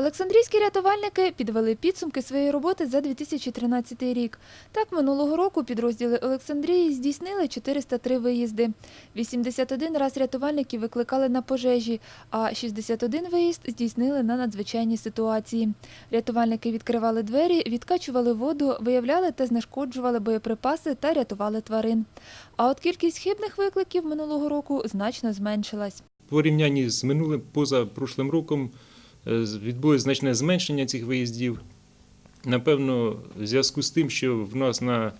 Олександрійські рятувальники підвели підсумки своєї роботи за 2013 рік. Так, минулого року підрозділи Олександрії здійснили 403 виїзди. 81 раз рятувальники викликали на пожежі, а 61 виїзд здійснили на надзвичайні ситуації. Рятувальники відкривали двері, відкачували воду, виявляли та знешкоджували боєприпаси та рятували тварин. А от кількість хибних викликів минулого року значно зменшилась. В порівнянні з минулим позапрошлим роком е, відбулось значне зменшення цих виїздів. Напевно, в зв'язку з тим, що в нас на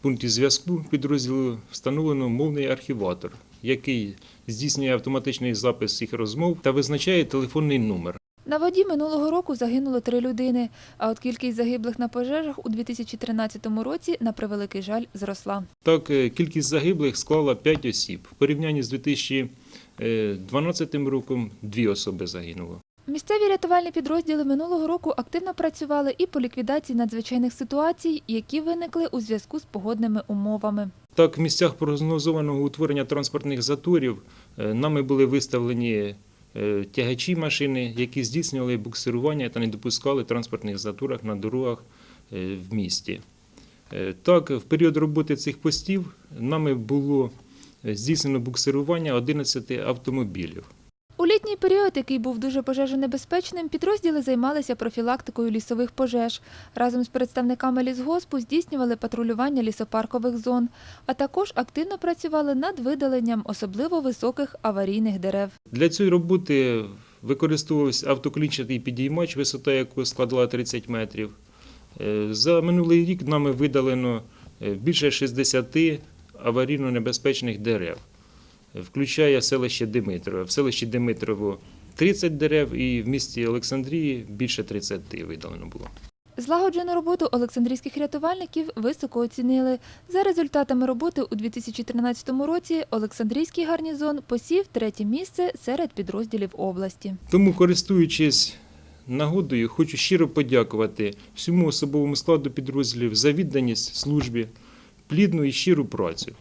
пункті зв'язку підрозділу встановлено мовний архіватор, який здійснює автоматичний запис всіх розмов та визначає телефонний номер. На воді минулого року загинуло три людини, а от кількість загиблих на пожежах у 2013 році, на превеликий жаль, зросла. Так, е, кількість загиблих склала 5 осіб. В порівнянні з 2012 роком дві особи загинуло. Місцеві рятувальні підрозділи минулого року активно працювали і по ліквідації надзвичайних ситуацій, які виникли у зв'язку з погодними умовами. Так, в місцях прогнозованого утворення транспортних заторів е, нами були виставлені е, тягачі машини, які здійснювали буксирування та не допускали транспортних заторах на дорогах е, в місті. Так, в період роботи цих постів нами було здійснено буксирування 11 автомобілів. У літній період, який був дуже пожежонебезпечним, підрозділи займалися профілактикою лісових пожеж. Разом з представниками лісгоспу здійснювали патрулювання лісопаркових зон, а також активно працювали над видаленням особливо високих аварійних дерев. Для цієї роботи використовувався автоклінчатий підіймач, висота якого складала 30 метрів. Е, За минулий рік нами видалено е, більше 60 аварійно небезпечних дерев, включає селище Димитрове. В селищі Димитрово 30 дерев і в місті Олександрії більше 30 видалено було. Злагоджену роботу олександрійських рятувальників високо оцінили. За результатами роботи у 2013 році Олександрійський гарнізон посів третє місце серед підрозділів області. Тому, користуючись нагодою, хочу щиро подякувати всьому особовому складу підрозділів за відданість службі, плідну і щиру працю.